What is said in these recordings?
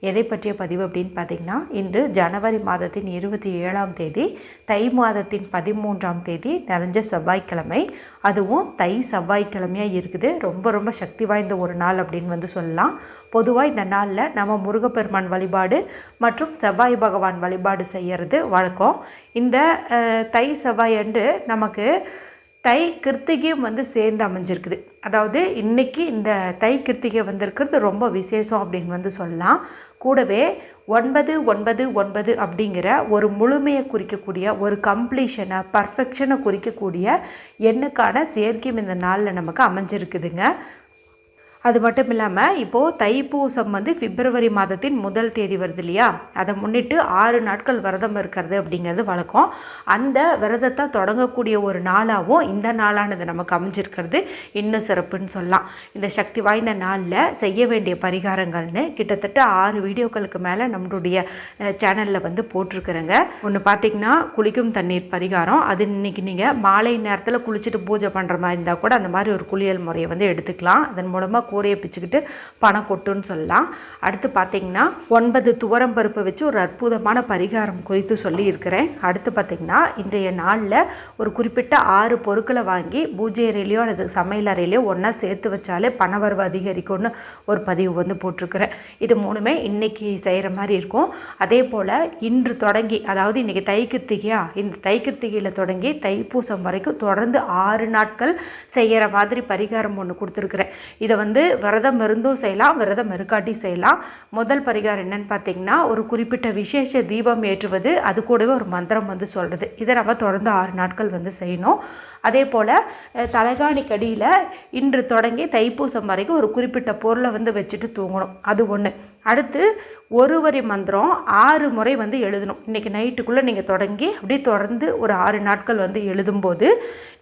எதை பற்றிய பதிவு அப்படின்னு பார்த்தீங்கன்னா இன்று ஜனவரி மாதத்தின் இருபத்தி ஏழாம் தேதி தை மாதத்தின் பதிமூன்றாம் தேதி நிறைஞ்ச செவ்வாய்க்கிழமை. அதுவும் தை செவ்வாய்க்கிழமையாக இருக்குது. ரொம்ப ரொம்ப சக்தி வாய்ந்த ஒரு நாள் அப்படின்னு வந்து சொல்லலாம். பொதுவாக இந்த நாளில் நம்ம முருகப்பெருமான் வழிபாடு மற்றும் செவ்வாய் பகவான் வழிபாடு செய்கிறது வழக்கம். இந்த தை செவ்வாய் அன்று நமக்கு தை கிருத்திகையும் வந்து சேர்ந்து அமைஞ்சிருக்குது. அதாவது இன்றைக்கி இந்த தை கிருத்திகை வந்திருக்கிறது ரொம்ப விசேஷம் அப்படின்னு வந்து சொல்லலாம். கூடவே ஒன்பது ஒன்பது ஒன்பது அப்படிங்கிற ஒரு முழுமையை குறிக்கக்கூடிய ஒரு கம்ப்ளீஷனை பர்ஃபெக்ஷனை குறிக்கக்கூடிய எண்ணுக்கான சேர்க்கையும் இந்த நாளில் நமக்கு அமைஞ்சிருக்குதுங்க. அது மட்டும் இல்லாமல் இப்போது தைப்பூசம் வந்து பிப்ரவரி மாதத்தின் முதல் தேதி வருது இல்லையா? அதை முன்னிட்டு ஆறு நாட்கள் விரதம் இருக்கிறது அப்படிங்கிறது வழக்கம். அந்த விரதத்தை தொடங்கக்கூடிய ஒரு நாளாகவும் இந்த நாளானது நமக்கு அமைஞ்சிருக்கிறது. இன்னும் சிறப்புன்னு சொல்லலாம். இந்த சக்தி வாய்ந்த நாளில் செய்ய வேண்டிய பரிகாரங்கள்னு கிட்டத்தட்ட ஆறு வீடியோக்களுக்கு மேலே நம்மளுடைய சேனலில் வந்து போட்டிருக்கிறேங்க. ஒன்று பார்த்தீங்கன்னா குளிக்கும் தண்ணீர் பரிகாரம். அது இன்னைக்கு நீங்கள் மாலை நேரத்தில் குளிச்சுட்டு பூஜை பண்ணுற மாதிரி இருந்தால் கூட அந்த மாதிரி ஒரு குளியல் முறையை வந்து எடுத்துக்கலாம். அதன் மூலமாக கூரையை பிச்சுக்கிட்டு பணம் கொட்டுன்னு சொல்லலாம். அடுத்து பார்த்தீங்கன்னா ஒன்பது துவரம் பருப்பை வச்சு ஒரு அற்புதமான பரிகாரம் குறித்து சொல்லியிருக்கிறேன். அடுத்து பார்த்தீங்கன்னா இன்றைய நாளில் ஒரு குறிப்பிட்ட ஆறு பொருட்களை வாங்கி பூஜை அறையிலையோ அல்லது சமையல் அறையிலையோ ஒன்றா சேர்த்து வச்சாலே பணவரவு அதிகரிக்கும்னு ஒரு பதிவு வந்து போட்டிருக்கிறேன். இது மூணுமே இன்றைக்கி செய்கிற மாதிரி இருக்கும். அதே போல் இன்று தொடங்கி அதாவது இன்றைக்கி தைக்கிருத்திகையா இந்த தைகர்த்திகையில் தொடங்கி தைப்பூசம் வரைக்கும் தொடர்ந்து ஆறு நாட்கள் செய்கிற மாதிரி பரிகாரம் ஒன்று கொடுத்துருக்குறேன். இதை வந்து விரதம் இருந்தும் செய்யலாம் விரதம் இருக்காட்டி செய்யலாம். முதல் பரிகாரம் என்னன்னு பார்த்தீங்கன்னா ஒரு குறிப்பிட்ட விசேஷ தீபம் ஏற்றுவது அது கூடவே ஒரு மந்திரம் வந்து சொல்கிறது இதை நம்ம தொடர்ந்து ஆறு நாட்கள் வந்து செய்யணும். அதே போல் தலைகாணிக்கடியில் இன்று தொடங்கி தைப்பூசம் வரைக்கும் ஒரு குறிப்பிட்ட பொருளை வந்து வச்சுட்டு தூங்கணும். அது ஒன்று அடுத்து ஒரு வரி மந்திரம் ஆறு முறை வந்து எழுதணும். இன்றைக்கி நைட்டுக்குள்ளே நீங்கள் தொடங்கி அப்படியே தொடர்ந்து ஒரு ஆறு நாட்கள் வந்து எழுதும்போது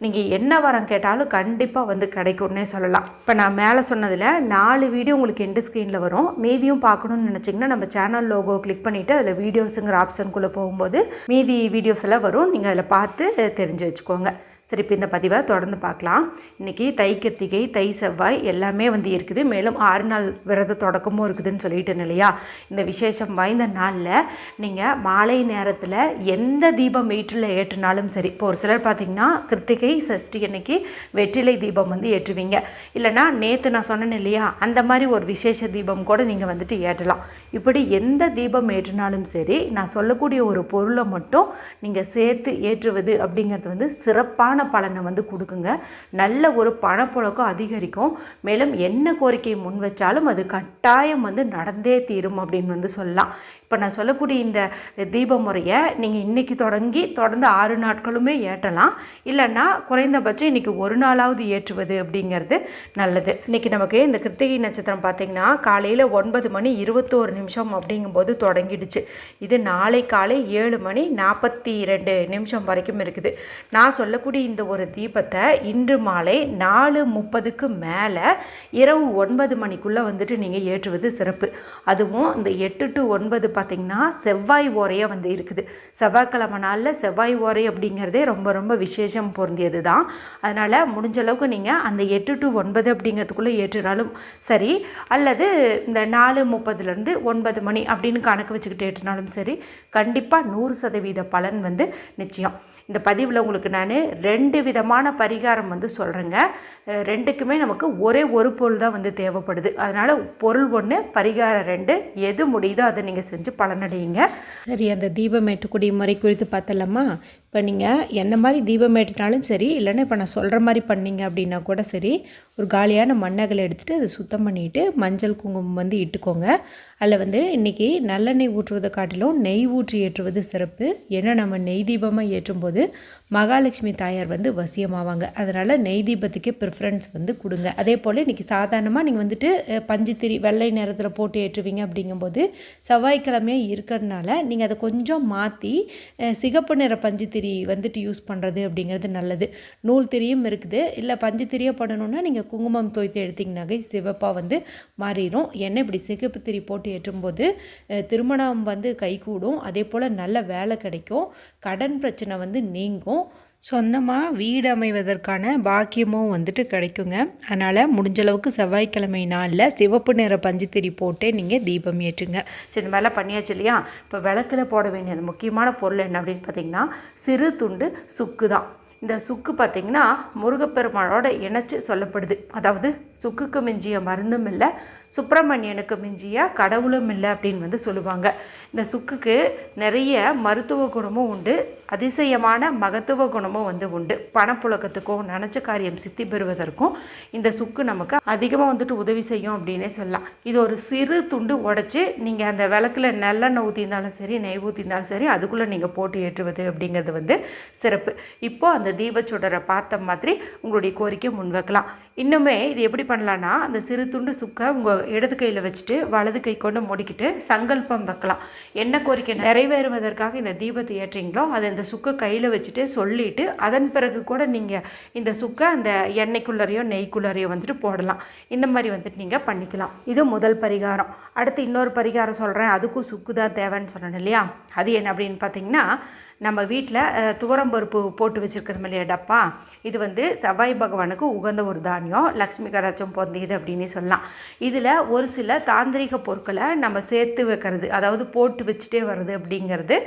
நீங்கள் என்ன வரம் கேட்டாலும் கண்டிப்பாக வந்து கிடைக்கும்னே சொல்லலாம். இப்போ நான் மேலே சொன்னதில் நாலு வீடியோ உங்களுக்கு எண்டு ஸ்க்ரீனில் வரும். மீதியும் பார்க்கணும்னு நினச்சிங்கன்னா நம்ம சேனல் லோகோ கிளிக் பண்ணிவிட்டு அதில் வீடியோஸுங்கிற ஆப்ஷனுக்குள்ளே போகும்போது மீதி வீடியோஸ் எல்லாம் வரும். நீங்கள் அதில் பார்த்து தெரிஞ்சு வச்சுக்கோங்க. திருப்பி இந்த பதிவை தொடர்ந்து பார்க்கலாம். இன்றைக்கி தை கத்திகை தை செவ்வாய் எல்லாமே வந்து இருக்குது. மேலும் ஆறு நாள் விரத தொடக்கமும் இருக்குதுன்னு சொல்லிட்டேன் இல்லையா? இந்த விசேஷம் வாய்ந்த நாளில் நீங்கள் மாலை நேரத்தில் எந்த தீபம் வீட்டில் ஏற்றினாலும் சரி இப்போ ஒரு சிலர் பார்த்தீங்கன்னா கிருத்திகை சஷ்டி அன்னைக்கு வெற்றிலை தீபம் வந்து ஏற்றுவீங்க. இல்லைனா நேற்று நான் சொன்னேன் இல்லையா அந்த மாதிரி ஒரு விசேஷ தீபம் கூட நீங்கள் வந்துட்டு ஏற்றலாம். இப்படி எந்த தீபம் ஏற்றினாலும் சரி நான் சொல்லக்கூடிய ஒரு பொருளை மட்டும் நீங்கள் சேர்த்து ஏற்றுவது அப்படிங்கிறது வந்து சிறப்பான பலனை வந்து கொடுக்குங்க. நல்ல ஒரு பணப்புழக்கம் அதிகரிக்கும். மேலும் என்ன கோரிக்கையை முன் வச்சாலும் அது கட்டாயம் வந்து நடந்தே தீரும் அப்படின்னு வந்து சொல்லலாம். இப்போ நான் சொல்லக்கூடிய இந்த தீப முறையை நீங்கள் இன்றைக்கி தொடங்கி தொடர்ந்து ஆறு நாட்களுமே ஏற்றலாம். இல்லைன்னா குறைந்தபட்சம் இன்றைக்கி ஒரு நாளாவது ஏற்றுவது அப்படிங்கிறது நல்லது. இன்றைக்கி நமக்கு இந்த கிருத்திகை நட்சத்திரம் பார்த்திங்கன்னா காலையில் ஒன்பது மணி இருபத்தோரு நிமிஷம் அப்படிங்கும்போது தொடங்கிடுச்சு. இது நாளை காலை ஏழு மணி நாற்பத்தி ரெண்டு நிமிஷம் வரைக்கும் இருக்குது. நான் சொல்லக்கூடிய இந்த ஒரு தீபத்தை இன்று மாலை நாலு முப்பதுக்கு மேலே இரவு ஒன்பது மணிக்குள்ளே வந்துட்டு நீங்கள் ஏற்றுவது சிறப்பு. அதுவும் இந்த எட்டு டு ஒன்பது பார்த்திங்கன்னா செவ்வாய் ஓரையாக வந்து இருக்குது. செவ்வாய்க்கிழமை நாளில் செவ்வாய் ஓரை அப்படிங்கிறதே ரொம்ப ரொம்ப விசேஷம் பொருந்தியது தான் அதனால் முடிஞ்ச அளவுக்கு நீங்கள் அந்த எட்டு டு ஒன்பது அப்படிங்கிறதுக்குள்ளே ஏற்றினாலும் சரி அல்லது இந்த நாலு முப்பதுலேருந்து ஒன்பது மணி அப்படின்னு கணக்கு வச்சுக்கிட்டு ஏற்றினாலும் சரி கண்டிப்பாக நூறு சதவீத பலன் வந்து நிச்சயம். இந்த பதிவில் உங்களுக்கு நான் ரெண்டு விதமான பரிகாரம் வந்து சொல்கிறேங்க ரெண்டுக்குமே நமக்கு ஒரே ஒரு பொருள் தான் வந்து தேவைப்படுது. அதனால் பொருள் ஒன்று பரிகாரம் ரெண்டு எது முடியுதோ அதை நீங்கள் செஞ்சு பலனடையுங்க. சரி அந்த தீபம் முறை குறித்து பார்த்தலாமா இப்போ நீங்கள் எந்த மாதிரி தீபம் சரி இல்லைன்னா இப்போ நான் சொல்கிற மாதிரி பண்ணீங்க அப்படின்னா கூட சரி ஒரு காலியான மண்ணகலை எடுத்துகிட்டு அதை சுத்தம் பண்ணிவிட்டு மஞ்சள் குங்குமம் வந்து இட்டுக்கோங்க. அதில் வந்து இன்றைக்கி நல்லெண்ணெய் ஊற்றுவதை காட்டிலும் நெய் ஊற்றி ஏற்றுவது சிறப்பு. ஏன்னா நம்ம நெய் தீபமாக ஏற்றும்போது மகாலட்சுமி தாயார் வந்து வசியமாவாங்க. அதனால் நெய் தீபத்துக்கே ப்ரிஃபரன்ஸ் வந்து கொடுங்க. அதே போல் இன்றைக்கி சாதாரணமாக நீங்கள் வந்துட்டு பஞ்சுத்திரி வெள்ளை நேரத்தில் போட்டு ஏற்றுவீங்க அப்படிங்கும்போது செவ்வாய்க்கிழமையாக இருக்கிறதுனால நீங்கள் அதை கொஞ்சம் மாற்றி சிகப்பு நிற பஞ்சுத்திரி வந்துட்டு யூஸ் பண்ணுறது அப்படிங்கிறது நல்லது. நூல் திரியும் இருக்குது. இல்லை பஞ்சு பண்ணணுன்னா நீங்கள் குங்குமம் தோய்த்து எடுத்திங்கனாக்கே சிவப்பாக வந்து மாறிடும் என்ன இப்படி சிகப்பு திரி போட்டு ஏற்றும்போது திருமணம் வந்து கைகூடும். அதே போல் நல்ல வேலை கிடைக்கும். கடன் பிரச்சனை வந்து நீங்கும். சொந்தமாக வீடு அமைவதற்கான பாக்கியமும் வந்துட்டு கிடைக்குங்க. அதனால் முடிஞ்சளவுக்கு செவ்வாய்க்கிழமை நாளில் சிவப்பு நிற பஞ்சுத்திரி போட்டே நீங்கள் தீபம் ஏற்றுங்க. சரி இந்த மாதிரிலாம் பண்ணியாச்சு இல்லையா? இப்போ விளக்கில் போட வேண்டிய முக்கியமான பொருள் என்ன அப்படின்னு பார்த்தீங்கன்னா சிறு துண்டு சுக்கு தான். இந்த சுக்கு பார்த்திங்கன்னா முருகப்பெருமானோட இணைச்சி சொல்லப்படுது. அதாவது சுக்குக்கு மிஞ்சிய மருந்தும் இல்லை சுப்பிரமணியனுக்கு மிஞ்சிய கடவுளும் இல்லை அப்படின்னு வந்து சொல்லுவாங்க. இந்த சுக்குக்கு நிறைய மருத்துவ குணமும் உண்டு அதிசயமான மகத்துவ குணமும் வந்து உண்டு. பணப்புழக்கத்துக்கும் நினச்ச காரியம் சித்தி பெறுவதற்கும் இந்த சுக்கு நமக்கு அதிகமாக வந்துட்டு உதவி செய்யும் அப்படின்னே சொல்லலாம். இது ஒரு சிறு துண்டு உடைச்சி நீங்கள் அந்த விளக்குல நல்லெண்ணெய் ஊற்றிருந்தாலும் சரி நெய் ஊற்றிருந்தாலும் சரி அதுக்குள்ளே நீங்கள் போட்டு ஏற்றுவது அப்படிங்கிறது வந்து சிறப்பு. இப்போ அந்த தீபச்சுடரை பார்த்த மாதிரி உங்களுடைய கோரிக்கை முன்வைக்கலாம். இன்னுமே இது எப்படி பண்ணலான்னா அந்த சிறு துண்டு சுக்கை உங்கள் இடது கையில் வச்சுட்டு வலது கை கொண்டு முடிக்கிட்டு சங்கல்பம் வைக்கலாம். என்ன கோரிக்கை நிறைவேறுவதற்காக இந்த தீபத்தை ஏற்றீங்களோ அதை இந்த சுக்கை கையில் வச்சுட்டு சொல்லிட்டு அதன் பிறகு கூட நீங்கள் இந்த சுக்கை அந்த எண்ணெய்க்குள்ளரையோ நெய்க்குள்ளரையோ வந்துட்டு போடலாம். இந்த மாதிரி வந்துட்டு நீங்கள் பண்ணிக்கலாம். இது முதல் பரிகாரம். அடுத்து இன்னொரு பரிகாரம் சொல்கிறேன் அதுக்கும் சுக்கு தான் தேவைன்னு சொன்னேன் இல்லையா? அது என்ன அப்படின்னு பார்த்தீங்கன்னா நம்ம வீட்டில் துவரம்பருப்பு போட்டு வச்சுருக்கிறோம் இல்லையா டப்பா? இது வந்து செவ்வாய் பகவானுக்கு உகந்த ஒரு தானியம் லக்ஷ்மி கடாச்சம் பொருந்தியது அப்படின்னு சொல்லலாம். இதில் ஒரு சில தாந்திரிக பொருட்களை நம்ம சேர்த்து வைக்கிறது அதாவது போட்டு வச்சுட்டே வர்றது அப்படிங்கிறது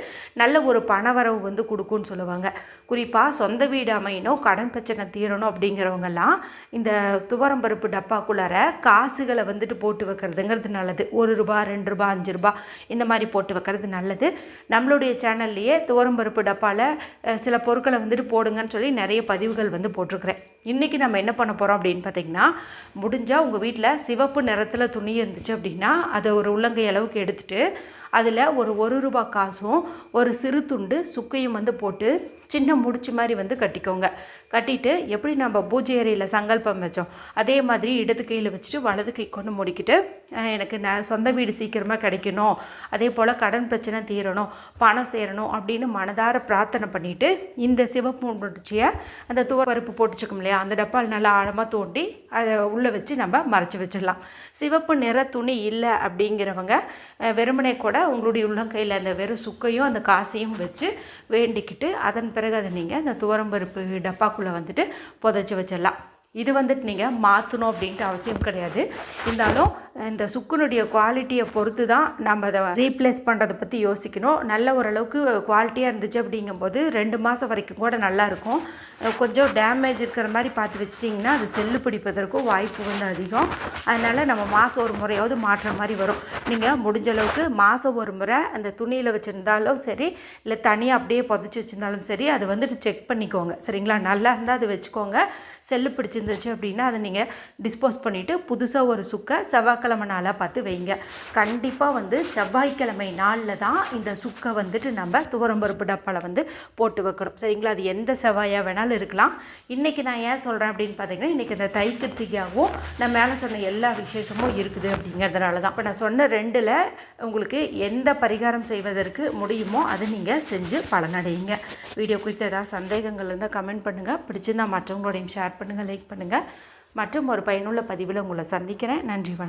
நல்ல ஒரு பணவரவு வந்து கொடுக்கும்னு சொல்லுவாங்க. குறிப்பாக சொந்த வீடு அமையணும் கடன் பிரச்சனை தீரணும் அப்படிங்கிறவங்கெல்லாம் இந்த துவரம்பருப்பு டப்பாக்குள்ளார காசுகளை வந்துட்டு போட்டு வைக்கிறதுங்கிறது நல்லது. ஒரு ரூபா ரெண்டு ரூபா அஞ்சு ரூபா இந்த மாதிரி போட்டு வைக்கிறது நல்லது. நம்மளுடைய சேனல்லையே துவரம்பருப்பு டப்பாவில் சில பொருட்களை வந்துட்டு போடுங்கன்னு சொல்லி நிறைய பதிவுகள் வந்து போட்டிருக்கிறேன். இன்றைக்கி நம்ம என்ன பண்ண போகிறோம் அப்படின்னு பார்த்தீங்கன்னா முடிஞ்சால் உங்கள் வீட்டில் சிவப்பு நிறத்தில் துணி இருந்துச்சு அப்படின்னா அதை ஒரு உள்ளங்கை அளவுக்கு எடுத்துட்டு அதில் ஒரு ஒரு ரூபா காசும் ஒரு சிறு துண்டு சுக்கையும் வந்து போட்டு சின்ன முடிச்சு மாதிரி வந்து கட்டிக்கோங்க. கட்டிட்டு எப்படி நம்ம பூஜை அறையில் சங்கல்பம் வச்சோம் அதே மாதிரி இடது கையில் வச்சுட்டு வலது கை கொண்டு முடிக்கிட்டு எனக்கு நான் சொந்த வீடு சீக்கிரமாக கிடைக்கணும் அதே போல் கடன் பிரச்சனை தீரணும் பணம் சேரணும் அப்படின்னு மனதார பிரார்த்தனை பண்ணிவிட்டு இந்த சிவப்பு முடிச்சியை அந்த துவரப்பருப்பு போட்டுச்சுக்கோம் இல்லையா அந்த டப்பால் நல்லா ஆழமாக தோண்டி அதை உள்ளே வச்சு நம்ம மறைச்சி வச்சிடலாம். சிவப்பு நிற துணி இல்லை அப்படிங்கிறவங்க வெறுமனை வெறுமனே கூட உங்களுடைய உள்ளங்கையில் அந்த வெறும் சுக்கையும் அந்த காசையும் வச்சு வேண்டிக்கிட்டு அதன் பிறகு அதை நீங்கள் அந்த துவரம்பருப்பு டப்பாக்குள்ளே வந்துட்டு புதைச்சி வச்சிடலாம். இது வந்துட்டு நீங்கள் மாற்றணும் அப்படின்ட்டு அவசியம் கிடையாது. இருந்தாலும் இந்த சுக்குனுடைய குவாலிட்டியை பொறுத்து தான் நம்ம அதை ரீப்ளேஸ் பண்ணுறதை பற்றி யோசிக்கணும். நல்ல ஓரளவுக்கு குவாலிட்டியாக இருந்துச்சு அப்படிங்கும்போது ரெண்டு மாதம் வரைக்கும் கூட நல்லாயிருக்கும் கொஞ்சம் டேமேஜ் இருக்கிற மாதிரி பார்த்து வச்சிட்டிங்கன்னா அது செல்லு பிடிப்பதற்கும் வாய்ப்பு வந்து அதிகம். அதனால் நம்ம மாதம் ஒரு முறையாவது மாற்ற மாதிரி வரும். நீங்கள் முடிஞ்ச அளவுக்கு மாதம் ஒரு முறை அந்த துணியில் வச்சுருந்தாலும் சரி இல்லை தனியாக அப்படியே புதைச்சி வச்சுருந்தாலும் சரி அதை வந்துட்டு செக் பண்ணிக்கோங்க. சரிங்களா? நல்லா இருந்தால் அதை வச்சுக்கோங்க. செல்லு பிடிச்சிருந்துச்சு அப்படின்னா அதை நீங்கள் டிஸ்போஸ் பண்ணிவிட்டு புதுசாக ஒரு சுக்கை செவ்வாய்க்கிழமை நாளாக பார்த்து வைங்க. கண்டிப்பாக வந்து செவ்வாய்க்கிழமை நாளில் தான் இந்த சுக்கை வந்துட்டு நம்ம துவரம்பருப்பு டப்பாவில் வந்து போட்டு வைக்கணும். சரிங்களா? அது எந்த செவ்வாயாக வேணாலும் இருக்கலாம். இன்றைக்கி நான் ஏன் சொல்கிறேன் அப்படின்னு பார்த்தீங்கன்னா இன்றைக்கி இந்த தைக்கிருத்திகாவும் நான் மேலே சொன்ன எல்லா விசேஷமும் இருக்குது அப்படிங்கிறதுனால தான். இப்போ நான் சொன்ன ரெண்டில் உங்களுக்கு எந்த பரிகாரம் செய்வதற்கு முடியுமோ அதை நீங்கள் செஞ்சு பலனடையுங்க. வீடியோ குறித்து ஏதாவது சந்தேகங்கள் இருந்தால் கமெண்ட் பண்ணுங்கள் பிடிச்சிருந்தா மற்றவங்களோடையும் ஷேர் பண்ணுங்கள் லைக் பண்ணுங்கள் மற்றும் ஒரு பயனுள்ள பதிவில் உங்களை சந்திக்கிறேன். நன்றி வணக்கம்.